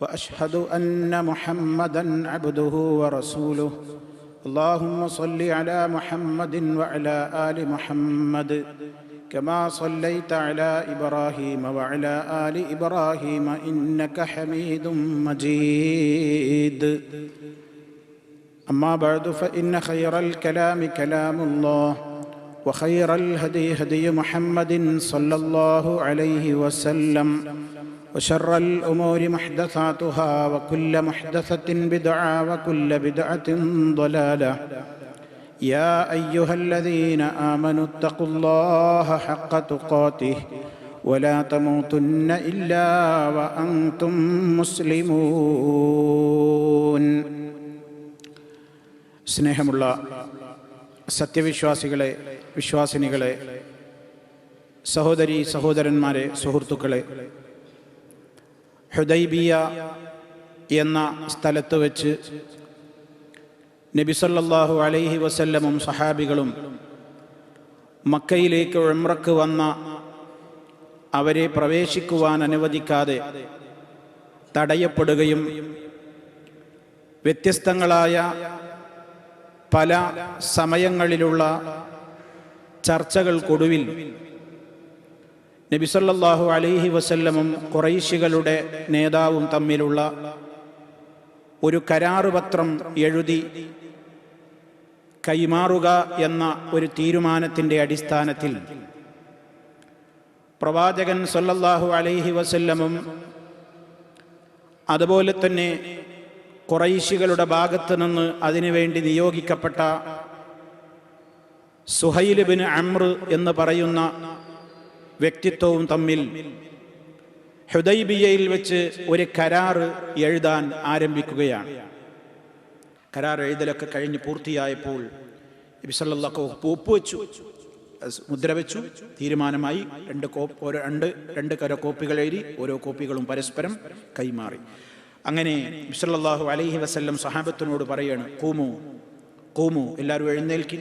وأشهد أن محمدا عبده ورسوله. اللهم صل على محمد وعلى آل محمد كما صليت على إبراهيم وعلى آل إبراهيم إنك حميد مجيد. أما بعد فإن خير الكلام كلام الله وخير الهدي هدي محمد صلى الله عليه وسلم. وشر الأمور محدثاتها وكل محدثة بدعة وكل بدعة ضلالة يا أيها الذين آمنوا اتقوا الله حق تقاته ولا تموتن إلا وأنتم مسلمون സ്നേഹമുള്ള സത്യവിശ്വാസികളെ വിശ്വാസിനികളെ സഹോദരി സഹോദരന്മാരെ സുഹൃത്തുക്കളെ ഹുദൈബിയ എന്ന സ്ഥലത്ത് വെച്ച് നബിസല്ലാഹു അലൈഹി വസല്ലമും സഹാബികളും മക്കയിലേക്ക് ഉംറക്ക് വന്ന അവരെ പ്രവേശിക്കുവാൻ അനുവദിക്കാതെ തടയപ്പെടുകയും വ്യത്യസ്തങ്ങളായ പല സമയങ്ങളിലുള്ള ചർച്ചകൾക്കൊടുവിൽ നബിസല്ലാഹു അലൈഹി വസല്ലമും കുറൈശികളുടെ നേതാവും തമ്മിലുള്ള ഒരു കരാറുപത്രം എഴുതി കൈമാറുക എന്ന ഒരു തീരുമാനത്തിന്റെ അടിസ്ഥാനത്തിൽ പ്രവാചകൻ സല്ലല്ലാഹു അലൈഹി വസല്ലമും അതുപോലെ തന്നെ കുറൈശികളുടെ ഭാഗത്ത് നിന്ന് അതിനുവേണ്ടി നിയോഗിക്കപ്പെട്ട സുഹൈൽ ബിൻ അമ്ര എന്ന് പറയുന്ന വ്യക്തിത്വവും തമ്മിൽ. ഹുദൈബിയയിൽ വെച്ച് ഒരു കരാറ് എഴുതാൻ ആരംഭിക്കുകയാണ്. കരാർ എഴുതലൊക്കെ കഴിഞ്ഞ് പൂർത്തിയായപ്പോൾ നബിസല്ലാഹു ഒപ്പുവെച്ചു മുദ്ര വെച്ചു. തീരുമാനമായി രണ്ട് ഓരോ രണ്ട് രണ്ട് കര കോപ്പികൾ എഴുതി ഓരോ കോപ്പികളും പരസ്പരം കൈമാറി. അങ്ങനെ ബിസല്ലാഹു അലൈഹി വസല്ലം സഹാബത്തിനോട് പറയാണ് കൂമു കൂമു എല്ലാവരും എഴുന്നേൽക്കി.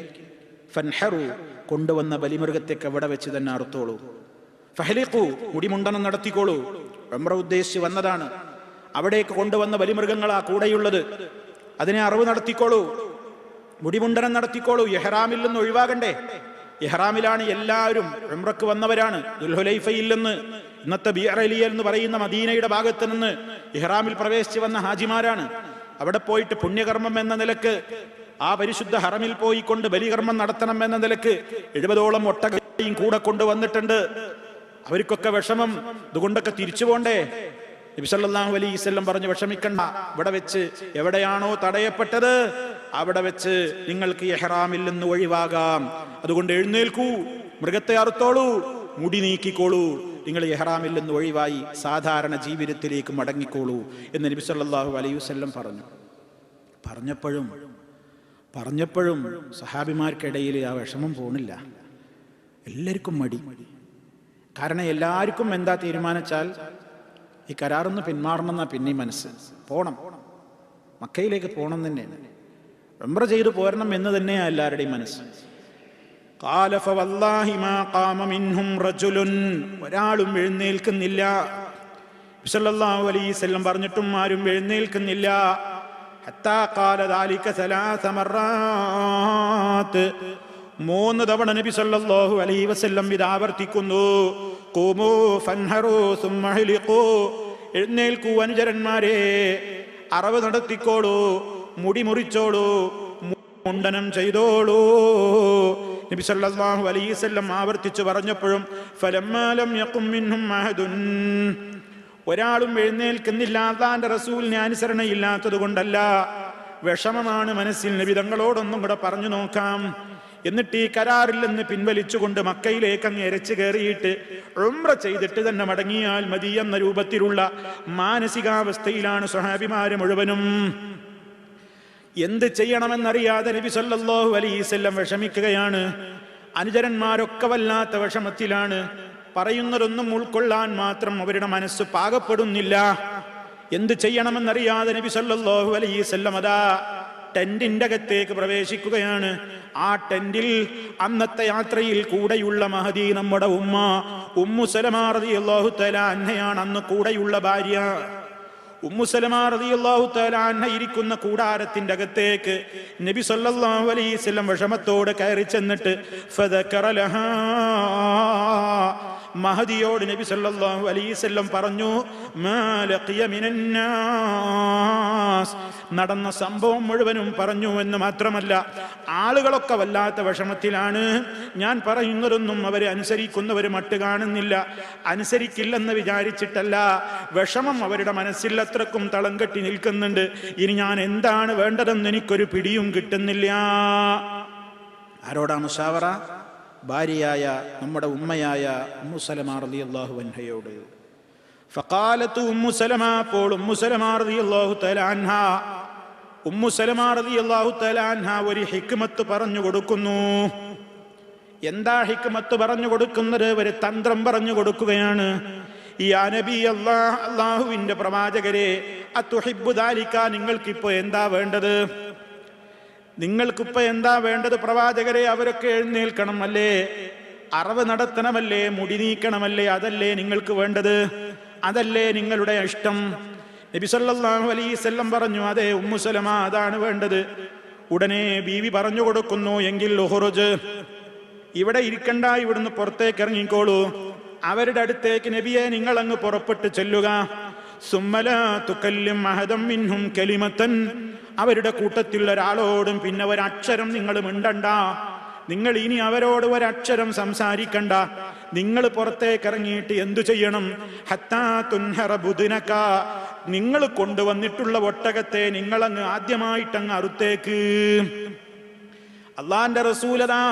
ഫൻഹറു കൊണ്ടുവന്ന ബലിമൃഗത്തേക്ക് എവിടെ വെച്ച് തന്നെ അറുത്തോളൂ. ഫഹലിഖു മുടിമുണ്ടനം നടത്തിക്കോളൂ. ഉംറ ഉദ്ദേശിച്ച് വന്നതാണ്. അവിടേക്ക് കൊണ്ടുവന്ന ബലിമൃഗങ്ങളാ കൂടെയുള്ളത്. അതിനെ അറിവ് നടത്തിക്കോളൂ. മുടിമുണ്ടനം നടത്തിക്കോളൂ. ഇഹ്റാമിൽ നിന്ന് ഒഴിവാകണ്ടേ. ഇഹ്റാമിലാണ് എല്ലാവരും ഉംറക്ക് വന്നവരാണ്. ദുൽഹുലൈഫയിൽ നിന്ന് ഇന്നത്തെ ബിയറലിയ എന്ന് പറയുന്ന മദീനയുടെ ഭാഗത്ത് നിന്ന് ഇഹ്റാമിൽ പ്രവേശിച്ചു വന്ന ഹാജിമാരാണ്. അവിടെ പോയിട്ട് പുണ്യകർമ്മം എന്ന നിലയ്ക്ക് ആ പരിശുദ്ധ ഹറമിൽ പോയിക്കൊണ്ട് ബലികർമ്മം നടത്തണം എന്ന നിലയ്ക്ക് എഴുപതോളം ഒട്ടകയും കൂടെ കൊണ്ടുവന്നിട്ടുണ്ട്. അവർക്കൊക്കെ വിഷമം. ഇതുകൊണ്ടൊക്കെ തിരിച്ചു പോണ്ടേ? നബിസല്ലാഹു അലൈവല്ലം പറഞ്ഞു വിഷമിക്കണ്ട. ഇവിടെ വെച്ച് എവിടെയാണോ തടയപ്പെട്ടത് അവിടെ വെച്ച് നിങ്ങൾക്ക് എഹ്റാമിൽ നിന്ന് ഒഴിവാകാം. അതുകൊണ്ട് എഴുന്നേൽക്കൂ. മൃഗത്തെ അറുത്തോളൂ. മുടി നീക്കിക്കോളൂ. നിങ്ങൾ എഹ്റാമിൽ നിന്ന് ഒഴിവായി സാധാരണ ജീവിതത്തിലേക്ക് മടങ്ങിക്കോളൂ. എന്ന് നബി സല്ലല്ലാഹു അലൈഹി വസല്ലം പറഞ്ഞു. പറഞ്ഞപ്പോഴും പറഞ്ഞപ്പോഴും സഹാബിമാർക്കിടയിൽ ആ വിഷമം പോണില്ല. എല്ലാവർക്കും മടി. കാരണം എല്ലാവർക്കും എന്താ തീരുമാനിച്ചാൽ ഈ കരാറൊന്ന് പിന്മാറണമെന്നാ പിന്നെ മനസ്സ്. പോണം. മക്കയിലേക്ക് പോകണം തന്നെയാണ് വെമ്പ്ര ചെയ്തു പോരണം എന്ന് തന്നെയാണ് എല്ലാവരുടെയും മനസ്സ്. ഒരാളും എഴുന്നേൽക്കുന്നില്ല. അലൈഹി വസല്ലം പറഞ്ഞിട്ടും ആരും എഴുന്നേൽക്കുന്നില്ല. മൂന്ന് തവണ നബി സല്ലല്ലാഹു അലൈഹി വസല്ലം ഇത് ആവർത്തിക്കുന്നു. ഖൂമൂ ഫൻഹറു സുമ്മ ഹ്ലിഖൂ. എഴുന്നേൽക്കൂ അനുചരന്മാരെ. അറവ് നടത്തിക്കോളൂ. മുടി മുറിച്ചോളൂ. മുണ്ടനം ചെയ്തോളൂ. നബി സല്ലല്ലാഹു അലൈഹി വസല്ലം ആവർത്തിച്ചു പറഞ്ഞപ്പോഴും ഫലമാലം യഖും മിൻഹും അഹദുൻ. ഒരാളും എഴുന്നേൽക്കുന്നില്ല. അള്ളാന്റെ റസൂലിന് അനുസരണയില്ലാത്തത് കൊണ്ടല്ല വിഷമമാണ് മനസ്സിൽ. നബി തങ്ങളോടൊന്നും കൂടെ പറഞ്ഞു നോക്കാം. എന്നിട്ട് ഈ കരാറിൽ നിന്ന് പിൻവലിച്ചുകൊണ്ട് മക്കയിലേക്ക് അങ്ങ് എരച്ചു കയറിയിട്ട് ഉംറ ചെയ്തിട്ട് തന്നെ മടങ്ങിയാൽ മതി എന്ന രൂപത്തിലുള്ള മാനസികാവസ്ഥയിലാണ് സ്വഹാബിമാര് മുഴുവനും. എന്ത് ചെയ്യണമെന്നറിയാതെ നബി സല്ലല്ലാഹു അലൈവല്ലം വിഷമിക്കുകയാണ്. അനുചരന്മാരൊക്കെ വല്ലാത്ത വിഷമത്തിലാണ്. പറയുന്നതൊന്നും ഉൾക്കൊള്ളാൻ മാത്രം അവരുടെ മനസ്സ് പാകപ്പെടുന്നില്ല. എന്ത് ചെയ്യണമെന്നറിയാതെ നബി സല്ലല്ലാഹു അലൈവല്ലം അതാ ടെന്റിന്റെ അകത്തേക്ക് പ്രവേശിക്കുകയാണ്. ആ ടെന്റിൽ അന്നത്തെ യാത്രയിൽ കൂടെയുള്ള മഹതി നമ്മുടെ ഉമ്മ ഉമ്മു സലമാറതി അള്ളാഹു അന്നയാണ് അന്ന് കൂടെയുള്ള ഭാര്യ. ഉമ്മുസലമാറിയാഹു തലാന്ന ഇരിക്കുന്ന കൂടാരത്തിന്റെ അകത്തേക്ക് നബി സല്ലല്ലാഹു അലൈഹി വസല്ലം വിഷമത്തോടെ കയറി ചെന്നിട്ട് മഹദിയോട് നബി സല്ലല്ലാഹു അലൈഹി വസല്ലം പറഞ്ഞു നടന്ന സംഭവം മുഴുവനും പറഞ്ഞു എന്ന് മാത്രമല്ല ആളുകളൊക്കെ വല്ലാത്ത വിഷമത്തിലാണ്. ഞാൻ പറയുന്നതൊന്നും അവരെ അനുസരിക്കുന്നവർ മട്ട് കാണുന്നില്ല. അനുസരിക്കില്ലെന്ന് വിചാരിച്ചിട്ടല്ല വിഷമം അവരുടെ മനസ്സിൽ അത്രക്കും തളം കെട്ടി നിൽക്കുന്നുണ്ട്. ഇനി ഞാൻ എന്താണ് വേണ്ടതെന്ന് എനിക്കൊരു പിടിയും കിട്ടുന്നില്ല. ആരോടാ മുഷാവറ? ഭാര്യയായ നമ്മുടെ ഉമ്മയായ ഉമ്മുസലമാ റളിയല്ലാഹു അൻഹയോട്. ഫഖാലത്തു ഉമ്മു സലമ അപ്പോൾ ഉമ്മു അലി റളിയല്ലാഹു തലാൻഹ അൻഹ. ഉമ്മു അള്ളാഹു അൻഹ ഒരു ഹിക്മത്ത് പറഞ്ഞു കൊടുക്കുന്നു. എന്താ ഹിക്മത്ത് പറഞ്ഞു കൊടുക്കുന്നത്? ഒരു തന്ത്രം പറഞ്ഞു കൊടുക്കുകയാണ്. ഈ അനബി അള്ളാഹ് അള്ളാഹുവിന്റെ പ്രവാചകരെ അത്തുഹിബുദാലിക്ക നിങ്ങൾക്കിപ്പോ എന്താ വേണ്ടത്? നിങ്ങൾക്കിപ്പോ എന്താ വേണ്ടത് പ്രവാചകരെ അവരൊക്കെ എഴുന്നേൽക്കണം അല്ലേ? അറവ് നടത്തണമല്ലേ? മുടി നീക്കണമല്ലേ? അതല്ലേ നിങ്ങൾക്ക് വേണ്ടത്? അതല്ലേ നിങ്ങളുടെ ഇഷ്ടം? നബിസല്ലാഹു വസല്ലം പറഞ്ഞു അതെ ഉമ്മുസലമ അതാണ് വേണ്ടത്. ഉടനെ ബീവി പറഞ്ഞു കൊടുക്കുന്നു എങ്കിൽ ലുഹുറുജ് ഇവിടെ ഇരിക്കണ്ട ഇവിടുന്ന് പുറത്തേക്ക് ഇറങ്ങിക്കോളൂ. അവരുടെ അടുത്തേക്ക് നബിയെ നിങ്ങൾ അങ്ങ് പുറപ്പെട്ട് ചെല്ലുക. സുമ്മല തുക്കല്ലും മഹദം മിൻഹും കലിമത്തൻ അവരുടെ കൂട്ടത്തിൽ ഒരാളോടും പിന്നെ ഒരക്ഷരം നിങ്ങൾ മിണ്ടണ്ട. നിങ്ങൾ ഇനി അവരോട് ഒരക്ഷരം സംസാരിക്കണ്ട. നിങ്ങൾ പുറത്തേക്ക് ഇറങ്ങിയിട്ട് എന്തു ചെയ്യണം? ഹത്താ തുൻഹറ ബുദിനക നിങ്ങൾ കൊണ്ടുവന്നിട്ടുള്ള ഒട്ടകത്തെ നിങ്ങളങ്ങ് ആദ്യമായിട്ടങ്ങ് അറുത്തേക്ക്. അള്ളാന്റെ റസൂലതാ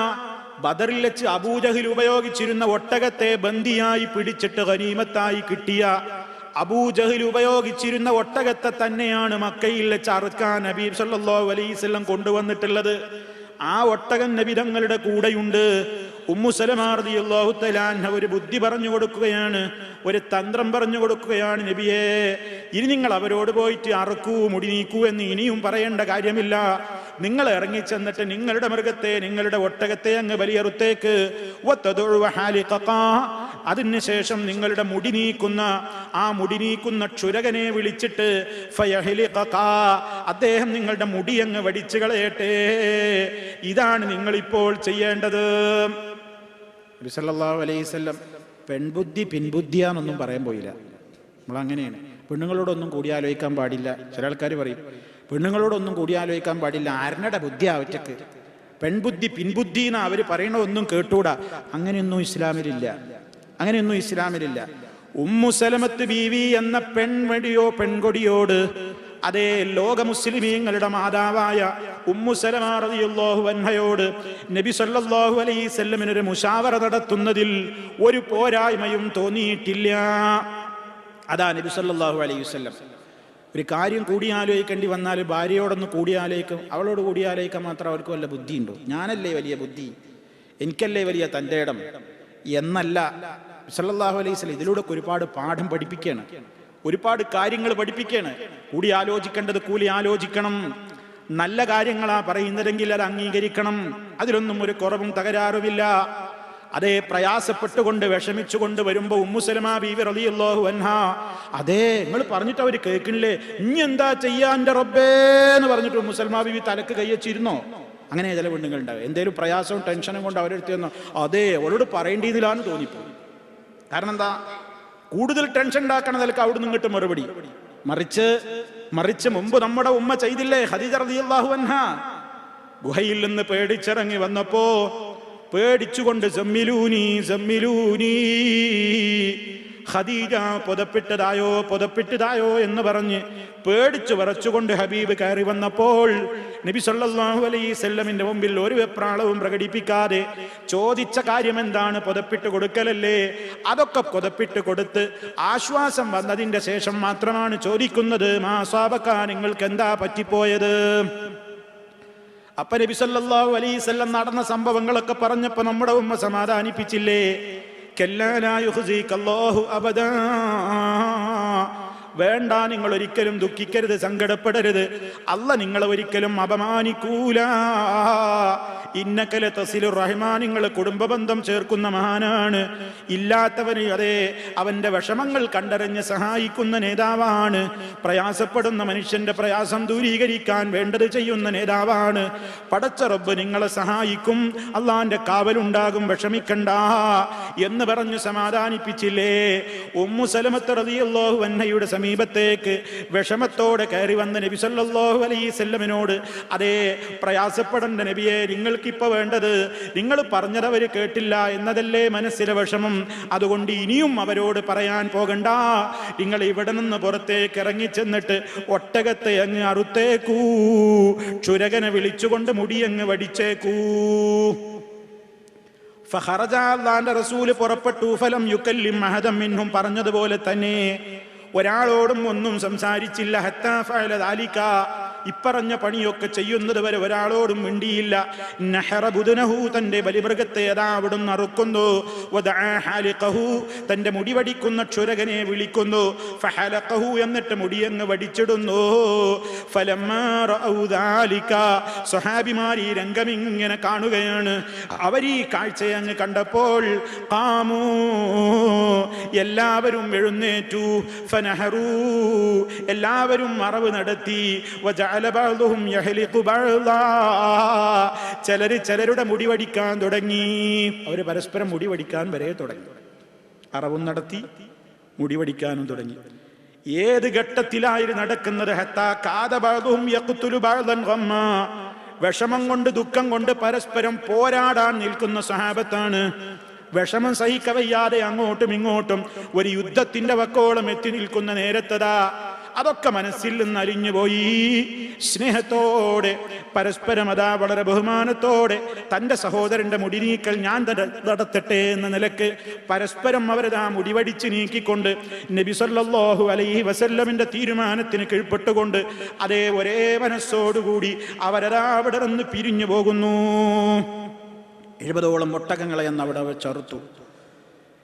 ബദറിൽ വെച്ച് അബൂജഹിൽ ഉപയോഗിച്ചിരുന്ന ഒട്ടകത്തെ ബന്ദിയായി പിടിച്ചിട്ട് ഗനീമത്തായി കിട്ടിയ അബൂജഹിൽ ഉപയോഗിച്ചിരുന്ന ഒട്ടകത്തെ തന്നെയാണ് മക്കയിൽ വെച്ച് അറുക്കാൻ നബീബ് സല്ലല്ലാഹു അലൈഹി വസല്ലം കൊണ്ടുവന്നിട്ടുള്ളത്. ആ ഒട്ടകൻ നബിതങ്ങളുടെ കൂടെയുണ്ട്. ഉമ്മു സലമാർദി അള്ളാഹു ഒരു ബുദ്ധി പറഞ്ഞു കൊടുക്കുകയാണ് ഒരു തന്ത്രം പറഞ്ഞു കൊടുക്കുകയാണ് നബിയേ. ഇനി നിങ്ങൾ അവരോട് പോയിട്ട് അറുക്കൂ മുടി നീക്കൂ എന്ന് ഇനിയും പറയേണ്ട കാര്യമില്ല. നിങ്ങൾ ഇറങ്ങി ചെന്നിട്ട് നിങ്ങളുടെ മൃഗത്തെ നിങ്ങളുടെ ഒട്ടകത്തെ അങ്ങ് ബലിയറുത്തേക്ക്. അതിനുശേഷം നിങ്ങളുടെ മുടി നീക്കുന്ന ആ മുടി നീക്കുന്ന ക്ഷുരകനെ വിളിച്ചിട്ട്. അദ്ദേഹം നിങ്ങളുടെ മുടി അങ്ങ് വടിച്ചു കളയട്ടെ. ഇതാണ് നിങ്ങൾ ഇപ്പോൾ ചെയ്യേണ്ടത് അലൈഹി വസല്ലം പെൺബുദ്ധി പിൻബുദ്ധിയാന്നൊന്നും പറയാൻ പോയില്ല. നമ്മൾ അങ്ങനെയാണ് പെണ്ണുങ്ങളോടൊന്നും കൂടിയാലോചിക്കാൻ പാടില്ല. ചില ആൾക്കാർ പറയും പെണ്ണുങ്ങളോടൊന്നും കൂടിയാലോചിക്കാൻ പാടില്ല. ആരുടെ ബുദ്ധി അവറ്റക്ക് പെൺബുദ്ധി പിൻബുദ്ധി എന്ന് അവർ പറയണതൊന്നും കേട്ടൂടാ. അങ്ങനെയൊന്നും ഇസ്ലാമിലില്ല. അങ്ങനെയൊന്നും ഇസ്ലാമിലില്ല. ഉമ്മുസലമത്ത് ബീവി എന്ന പെൺവടിയോ പെൺകൊടിയോട് അതേ ലോക മുസ്ലിമീങ്ങളുടെ മാതാവായ ഉമ്മു സലമ റളിയല്ലാഹു അൻഹയോട് നബി സല്ലാഹു അലൈഹി വസല്ലമിനൊരു മുഷാവറ നടത്തുന്നതിൽ ഒരു പോരായ്മയും തോന്നിയിട്ടില്ല. അതാ നബി സല്ലാഹു അലൈഹി വസല്ലം. ഒരു കാര്യം കൂടിയാലോചിക്കേണ്ടി വന്നാൽ ഭാര്യയോടൊന്ന് കൂടിയാലോചിക്കും അവളോട് കൂടിയാലോചിക്കാൻ മാത്രം അവർക്ക് വല്ല ബുദ്ധിയുണ്ടോ? ഞാനല്ലേ വലിയ ബുദ്ധി? എനിക്കല്ലേ വലിയ തന്റെ ഇടം? എന്നല്ല സല്ലാഹു അലൈഹി വസല്ലം ഇതിലൂടെ ഒരുപാട് പാഠം പഠിപ്പിക്കുകയാണ്. ഒരുപാട് കാര്യങ്ങൾ പഠിപ്പിക്കുകയാണ്. കൂടി ആലോചിക്കേണ്ടത് കൂലി ആലോചിക്കണം. നല്ല കാര്യങ്ങളാ പറയുന്നതെങ്കിൽ അത് അംഗീകരിക്കണം. അതിലൊന്നും ഒരു കുറവും തകരാറുമില്ല. അതേ പ്രയാസപ്പെട്ടുകൊണ്ട് വിഷമിച്ചുകൊണ്ട് വരുമ്പോ ഉമ്മുസലമാ ബീവി റളിയല്ലാഹു അൻഹ. അതേ നിങ്ങൾ പറഞ്ഞിട്ട് അവർ കേൾക്കണില്ലേ? ഇനി എന്താ ചെയ്യാന്റെ റബ്ബേ എന്ന് പറഞ്ഞിട്ട് ഉമ്മുസലമാ ബീവി തലക്ക് കൈവച്ചിരുന്നോ അങ്ങനെ ചില പെണ്ണുങ്ങൾ ഉണ്ടാവും എന്തേലും പ്രയാസവും ടെൻഷനും കൊണ്ട് അവരെടുത്ത് തന്നോ അതേ അവരോട് പറയേണ്ടതിലാണ് തോന്നിപ്പോയി കാരണം എന്താ? കൂടുതൽ ടെൻഷൻ ഉണ്ടാക്കണ നിലയ്ക്ക് അവിടെ നിന്നിട്ട് മറുപടി. മറിച്ച് മറിച്ച് മുമ്പ് നമ്മുടെ ഉമ്മ ചെയ്തില്ലേ? റളിയല്ലാഹു അൻഹ. ഗുഹയിൽ നിന്ന് പേടിച്ചിറങ്ങി വന്നപ്പോ പേടിച്ചുകൊണ്ട് സമ്മിലൂനി സമ്മിലൂനി ഖദീജ പുതപ്പിട്ടതായോ പുതപ്പിട്ടതായോ എന്ന് പറഞ്ഞ് പേടിച്ചു വരച്ചുകൊണ്ട് ഹബീബ് കയറി വന്നപ്പോൾ നബി സല്ലല്ലാഹു അലൈഹി സല്ലമിന്റെ മുമ്പിൽ ഒരു വെപ്രാളവും പ്രകടിപ്പിക്കാതെ ചോദിച്ച കാര്യം എന്താണ് പുതപ്പിട്ട് കൊടുക്കലല്ലേ? അതൊക്കെ പുതപ്പിട്ട് കൊടുത്ത് ആശ്വാസം വന്നതിന്റെ ശേഷം മാത്രമാണ് ചോദിക്കുന്നത് മാസാബക്ക നിങ്ങൾക്ക് എന്താ പറ്റിപ്പോയത്? അപ്പ നബി സല്ലല്ലാഹു അലൈഹി വസല്ലം നടന്ന സംഭവങ്ങളൊക്കെ പറഞ്ഞപ്പോ നമ്മുടെ ഉമ്മ സമാധാനിപ്പിച്ചില്ലേ? വേണ്ട നിങ്ങൾ ഒരിക്കലും ദുഃഖിക്കരുത് സങ്കടപ്പെടരുത്. അല്ല നിങ്ങളെ ഒരിക്കലും അപമാനിക്കൂല. ഇന്നക്കലെ തസിലു റഹ്മാൻ നിങ്ങൾ കുടുംബബന്ധം ചേർക്കുന്ന മഹാനാണ്. ഇല്ലാത്തവന് അതെ അവന്റെ വിഷമങ്ങൾ കണ്ടറിഞ്ഞ് സഹായിക്കുന്ന നേതാവാണ്. പ്രയാസപ്പെടുന്ന മനുഷ്യന്റെ പ്രയാസം ദൂരീകരിക്കാൻ വേണ്ടത് ചെയ്യുന്ന നേതാവാണ്. പടച്ച റബ്ബ് നിങ്ങളെ സഹായിക്കും. അള്ളാന്റെ കാവലുണ്ടാകും വിഷമിക്കണ്ട എന്ന് പറഞ്ഞു സമാധാനിപ്പിച്ചില്ലേ? ഉമ്മു സലമത്ത് റളിയല്ലാഹു അൻഹയുടെ സമീപത്തേക്ക് വിഷമത്തോടെ കയറി വന്ന നബി സല്ലല്ലാഹു അലൈഹി വസല്ലമിനോട് അതേ പ്രയാസപ്പെടേണ്ട നബിയെ നിങ്ങൾക്കിപ്പോൾ വേണ്ടത് നിങ്ങൾ പറഞ്ഞത് അവർ കേട്ടില്ല എന്നതല്ലേ മനസ്സിലെ വിഷമം. അതുകൊണ്ട് ഇനിയും അവരോട് പറയാൻ പോകണ്ട. നിങ്ങൾ ഇവിടെ നിന്ന് പുറത്തേക്ക് ഇറങ്ങിച്ചെന്നിട്ട് ഒട്ടകത്തെ അങ്ങ് അറുത്തേക്കൂ. ചുരകനെ വിളിച്ചുകൊണ്ട് മുടിയങ്ങ് വടിച്ചേക്കൂ. ഫഹറജ റസൂൽ പുറപ്പെട്ടു. ഫലം യുക്കല്ലിം മഹദം മിന്നും പറഞ്ഞതുപോലെ തന്നെ ഒരാളോടും ഒന്നും സംസാരിച്ചില്ല. ഹത്താ ഫഅല ദാലിക. ഇപ്പറഞ്ഞ പണിയൊക്കെ ചെയ്യുന്നത് വരെ ഒരാളോടും മിണ്ടിയില്ല. നഹറ ബുധനഹു തന്റെ ബലിമൃഗത്തെ അതാ അവിടുന്ന് അറുക്കുന്നു. തന്റെ മുടി വടിക്കുന്ന ക്ഷുരകനെ വിളിക്കുന്നു. ഫഹലഖഹു എന്നിട്ട് മുടിയങ്ങ് വടിച്ചിടുന്നു. സ്വഹാബിമാർ ഈ രംഗം ഇങ്ങനെ കാണുകയാണ്. അവർ ഈ കാഴ്ചയെ അങ്ങ് കണ്ടപ്പോൾ കാമൂ എല്ലാവരും എഴുന്നേറ്റു. ഫനഹറൂ എല്ലാവരും മറവ് നടത്തി. ചിലര് ചിലരുടെ മുടി വടിക്കാൻ തുടങ്ങി. അവർ പരസ്പരം മുടി വടിക്കാൻ വരെ തുടങ്ങി. അറവും നടത്തി മുടി വടിക്കാനും തുടങ്ങി. ഏത് ഘട്ടത്തിലായിരുന്നു നടക്കുന്നത്? ഹത്താ കാത ബഅ്ദുഹും യഖ്തുലു ബഅ്ദൻ ഗമ്മാ. വിഷമം കൊണ്ട് ദുഃഖം കൊണ്ട് പരസ്പരം പോരാടാൻ നിൽക്കുന്ന സഹാബത്താണ്. വിഷമം സഹിക്കവയ്യാതെ അങ്ങോട്ടും ഇങ്ങോട്ടും ഒരു യുദ്ധത്തിന്റെ വക്കോളം എത്തി നിൽക്കുന്ന നേരത്തതാ. അതൊക്കെ മനസ്സിൽ നിന്ന് അലിഞ്ഞുപോയി സ്നേഹത്തോടെ പരസ്പരം അതാ വളരെ ബഹുമാനത്തോടെ തന്റെ സഹോദരന്റെ മുടി നീക്കൽ ഞാൻ നട- നടത്തട്ടെ എന്ന നിലയ്ക്ക് പരസ്പരം അവരതാ മുടിവടിച്ച് നീക്കിക്കൊണ്ട് നബി അലൈഹി വസല്ലമിന്റെ തീരുമാനത്തിന് കീഴ്പ്പെട്ടുകൊണ്ട് അതേ ഒരേ മനസ്സോടുകൂടി അവരതാ അവിടെ നിന്ന് പിരിഞ്ഞു പോകുന്നു. എഴുപതോളം ഒട്ടകങ്ങളെ എന്ന് അവിടെ ചെറുത്തു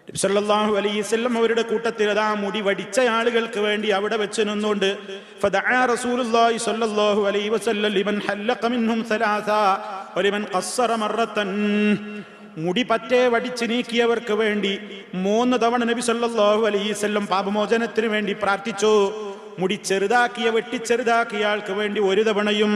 സല്ലല്ലാഹു അലൈഹി വസല്ലം അവരുടെ കൂട്ടത്തിൽ അതാ മുടി വടിച്ച ആളുകൾക്ക് വേണ്ടി അവിടെ വെച്ച് നിന്നുകൊണ്ട് മുടി പറ്റേ വടിച്ച് നീക്കിയവർക്ക് വേണ്ടി മൂന്ന് തവണ നബി സല്ലാഹു അലൈഹി വസല്ലം പാപമോചനത്തിന് വേണ്ടി പ്രാർത്ഥിച്ചു. മുടി ചെറുതാക്കിയ വെട്ടിച്ചെറുതാക്കിയ ആൾക്ക് വേണ്ടി ഒരു തവണയും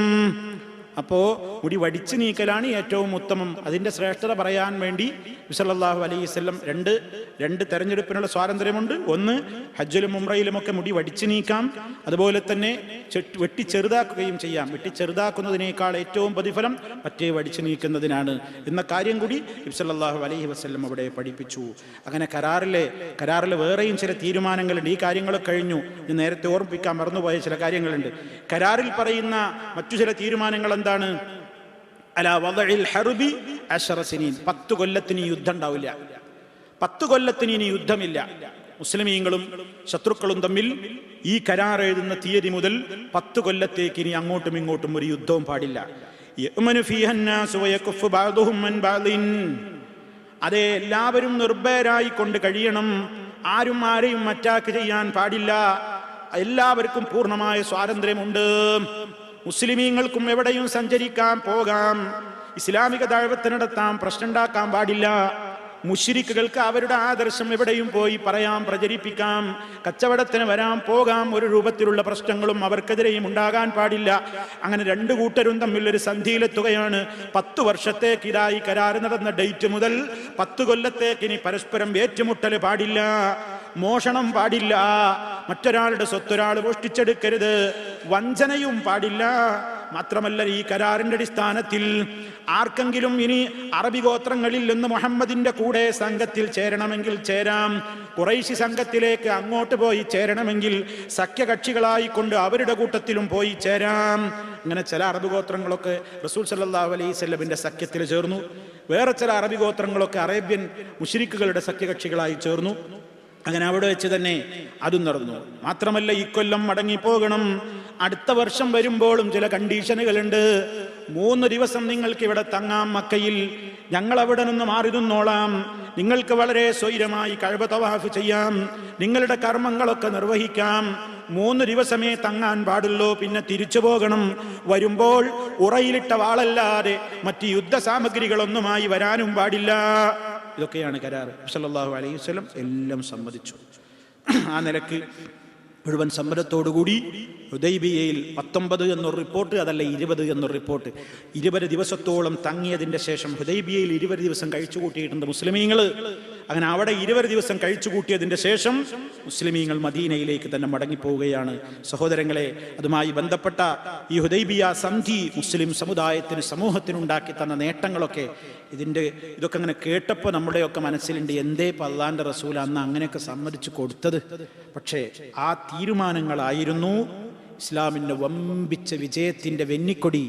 അപ്പോ മുടി വടിച്ചു നീക്കലാണ് ഏറ്റവും ഉത്തമം. അതിന്റെ ശ്രേഷ്ഠത പറയാൻ വേണ്ടി വിസലല്ലാഹു അലൈഹി വസല്ലം രണ്ട് രണ്ട് തെരഞ്ഞെടുപ്പിനുള്ള സ്വാതന്ത്ര്യമുണ്ട്. ഒന്ന് ഹജ്ജിലും മുംറയിലുമൊക്കെ മുടി വടിച്ചു നീക്കാം. അതുപോലെ തന്നെ വെട്ടി ചെറുതാക്കുകയും ചെയ്യാം. വെട്ടി ചെറുതാക്കുന്നതിനേക്കാൾ ഏറ്റവും പ്രതിഫലം മറ്റേ വടിച്ചു നീക്കുന്നതിനാണ്. എന്ന കാര്യം കൂടി ഇബ്സല്ലാഹു അലൈഹി വസ്ല്ലം അവിടെ പഠിപ്പിച്ചു. അങ്ങനെ കരാറിലെ കരാറിൽ വേറെയും ചില തീരുമാനങ്ങളുണ്ട്. ഈ കാര്യങ്ങൾ കഴിഞ്ഞു. നേരത്തെ ഓർമ്മിപ്പിക്കാൻ മറന്നുപോയ ചില കാര്യങ്ങളുണ്ട്. കരാറിൽ പറയുന്ന മറ്റു ചില തീരുമാനങ്ങൾ എന്താണ്? അല വദഇൽ ഹർബി അശറ സിനീൻ. പത്ത് കൊല്ലത്തിന് യുദ്ധം ഉണ്ടാവില്ല. പത്ത് കൊല്ലത്തിന് ഇനി യുദ്ധമില്ല. മുസ്ലിമീങ്ങളും ശത്രുക്കളും തമ്മിൽ ഈ കരാർ എഴുതുന്ന തീയതി മുതൽ പത്ത് കൊല്ലത്തേക്ക് ഇനി അങ്ങോട്ടും ഇങ്ങോട്ടും ഒരു യുദ്ധവും പാടില്ല. അതെ എല്ലാവരും നിർഭയരായി കൊണ്ട് കഴിയണം. ആരും ആരെയും അറ്റാക്ക് ചെയ്യാൻ പാടില്ല. എല്ലാവർക്കും പൂർണമായ സ്വാതന്ത്ര്യമുണ്ട്. മുസ്ലിമീങ്ങൾക്കും എവിടെയും സഞ്ചരിക്കാം പോകാം. ഇസ്ലാമിക ദൈവത്തിനടത്താം പ്രശ്നമുണ്ടാക്കാൻ പാടില്ല. മുഷിരിക്കുകൾക്ക് അവരുടെ ആദർശം എവിടെയും പോയി പറയാം പ്രചരിപ്പിക്കാം. കച്ചവടത്തിന് വരാം പോകാം ഒരു രൂപത്തിലുള്ള പ്രശ്നങ്ങളും അവർക്കെതിരെയും ഉണ്ടാകാൻ പാടില്ല. അങ്ങനെ രണ്ടു കൂട്ടരും തമ്മിൽ ഒരു സന്ധിയിലെത്തുകയാണ്. പത്തു വർഷത്തേക്ക് ഇതായി കരാർ നടന്ന ഡേറ്റ് മുതൽ പത്തു കൊല്ലത്തേക്ക് ഇനി പരസ്പരം ഏറ്റുമുട്ടൽ പാടില്ല. മോഷണം പാടില്ല. മറ്റൊരാളുടെ സ്വത്തൊരാൾ മോഷ്ടിച്ചെടുക്കരുത്. വഞ്ചനയും പാടില്ല. മാത്രമല്ല ഈ കരാറിന്റെ അടിസ്ഥാനത്തിൽ ആർക്കെങ്കിലും ഇനി അറബി ഗോത്രങ്ങളിൽ നിന്ന് മുഹമ്മദിന്റെ കൂടെ സംഘത്തിൽ ചേരണമെങ്കിൽ ചേരാം. കുറൈശി സംഘത്തിലേക്ക് അങ്ങോട്ട് പോയി ചേരണമെങ്കിൽ സഖ്യകക്ഷികളായിക്കൊണ്ട് അവരുടെ കൂട്ടത്തിലും പോയി ചേരാം. ഇങ്ങനെ ചില അറബി ഗോത്രങ്ങളൊക്കെ റസൂൽ സല്ലല്ലാഹു അലൈഹി സ്വല്ലമിന്റെ സഖ്യത്തിൽ ചേർന്നു. വേറെ ചില അറബി ഗോത്രങ്ങളൊക്കെ അറേബ്യൻ മുഷിരിക്കുകളുടെ സഖ്യകക്ഷികളായി ചേർന്നു. അങ്ങനെ അവിടെ വെച്ച് തന്നെ അതും നടന്നു. മാത്രമല്ല ഇക്കൊല്ലം മടങ്ങിപ്പോകണം. അടുത്ത വർഷം വരുമ്പോഴും ചില കണ്ടീഷനുകളുണ്ട്. മൂന്ന് ദിവസം നിങ്ങൾക്ക് ഇവിടെ തങ്ങാം മക്കയിൽ. ഞങ്ങൾ അവിടെ നിന്ന് മാറി നിന്നോളാം. നിങ്ങൾക്ക് വളരെ സ്വൈരമായി കഴിവ തവാഫ് ചെയ്യാം. നിങ്ങളുടെ കർമ്മങ്ങളൊക്കെ നിർവഹിക്കാം. മൂന്ന് ദിവസമേ തങ്ങാൻ പാടുള്ളൂ. പിന്നെ തിരിച്ചു പോകണം. വരുമ്പോൾ ഉറയിലിട്ട വാളല്ലാതെ മറ്റ് യുദ്ധ സാമഗ്രികളൊന്നുമായി വരാനും പാടില്ല. ഇതൊക്കെയാണ് കരാർ. സല്ലാഹു അലൈഹി വസല്ലം എല്ലാം സമ്മതിച്ചു. ആ നിലയ്ക്ക് മുഴുവൻ സമ്മതത്തോടുകൂടി ഹുദൈബിയയിൽ പത്തൊമ്പത് എന്നൊരു റിപ്പോർട്ട് അതല്ല ഇരുപത് എന്നൊരു റിപ്പോർട്ട്. ഇരുപത് ദിവസത്തോളം തങ്ങിയതിന്റെ ശേഷം ഹുദൈബിയയിൽ ഇരുപത് ദിവസം കഴിച്ചു കൂട്ടിയിട്ടുണ്ട് മുസ്ലിമീങ്ങൾ അങ്ങനെ അവിടെ ഇരുപത് ദിവസം കഴിച്ചു കൂട്ടിയതിന്റെ ശേഷം മുസ്ലിമീങ്ങൾ മദീനയിലേക്ക് തന്നെ മടങ്ങിപ്പോവുകയാണ്. സഹോദരങ്ങളെ അതുമായി ബന്ധപ്പെട്ട ഈ ഹുദൈബിയ സന്ധി മുസ്ലിം സമുദായത്തിന് സമൂഹത്തിനുണ്ടാക്കി തന്ന നേട്ടങ്ങളൊക്കെ ഇതിന്റെ ഇതൊക്കെ അങ്ങനെ കേട്ടപ്പോൾ നമ്മുടെയൊക്കെ മനസ്സിലുണ്ട് എന്തേ പല്ലാന്റെ റസൂൽ അന്ന് അങ്ങനെയൊക്കെ സമ്മതിച്ചു കൊടുത്തത്? പക്ഷേ ആ തീരുമാനങ്ങളായിരുന്നു ഇസ്ലാമിന്റെ വമ്പിച്ച വിജയത്തിന്റെ വെന്നിക്കൊടി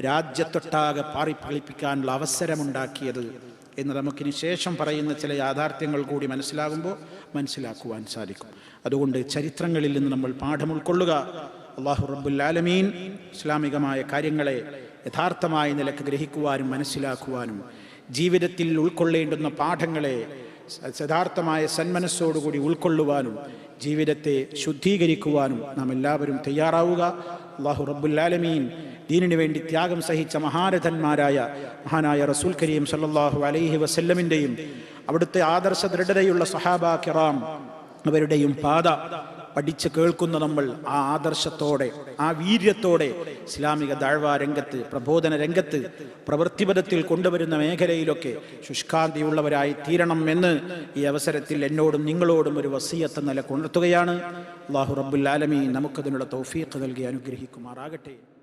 രാജ്യത്തൊട്ടാകെ പാറിപ്പളിപ്പിക്കാനുള്ള അവസരമുണ്ടാക്കിയത്. എന്ന് നമുക്കിനി ശേഷം പറയുന്ന ചില യാഥാർത്ഥ്യങ്ങൾ കൂടി മനസ്സിലാകുമ്പോൾ മനസ്സിലാക്കുവാൻ സാധിക്കും. അതുകൊണ്ട് ചരിത്രങ്ങളിൽ നിന്ന് നമ്മൾ പാഠം ഉൾക്കൊള്ളുക. അള്ളാഹു റബ്ബുല്ലാലമീൻ ഇസ്ലാമികമായ കാര്യങ്ങളെ യഥാർത്ഥമായ നിലയ്ക്ക് ഗ്രഹിക്കുവാനും മനസ്സിലാക്കുവാനും ജീവിതത്തിൽ ഉൾക്കൊള്ളേണ്ടുന്ന പാഠങ്ങളെ യഥാർത്ഥമായ സന്മനസ്സോടുകൂടി ഉൾക്കൊള്ളുവാനും ജീവിതത്തെ ശുദ്ധീകരിക്കുവാനും നാം എല്ലാവരും തയ്യാറാവുക. അള്ളാഹു റബ്ബുല്ലാലമീൻ ദീനിനു വേണ്ടി ത്യാഗം സഹിച്ച മഹാരഥന്മാരായ മഹാനായ റസൂൽ കരീം സല്ലാഹു അലൈഹി വസല്ലമിന്റെയും അവിടുത്തെ ആദർശ ദൃഢതയുള്ള സഹാബ കിറാം അവരുടെയും പാത പഠിച്ച് കേൾക്കുന്ന നമ്മൾ ആ ആദർശത്തോടെ ആ വീര്യത്തോടെ ഇസ്ലാമിക ദാഴ്വാ രംഗത്ത് പ്രബോധന രംഗത്ത് പ്രവൃത്തിപഥത്തിൽ കൊണ്ടുവരുന്ന മേഖലയിലൊക്കെ ശുഷ്കാന്തിയുള്ളവരായി തീരണം എന്ന് ഈ അവസരത്തിൽ എന്നോടും നിങ്ങളോടും ഒരു വസീയത്ത് നില കൊണ്ടുത്തുകയാണ് അള്ളാഹു റബ്ബുൽ നമുക്കതിനുള്ള തൗഫീഖ് നൽകി അനുഗ്രഹിക്കുമാറാകട്ടെ.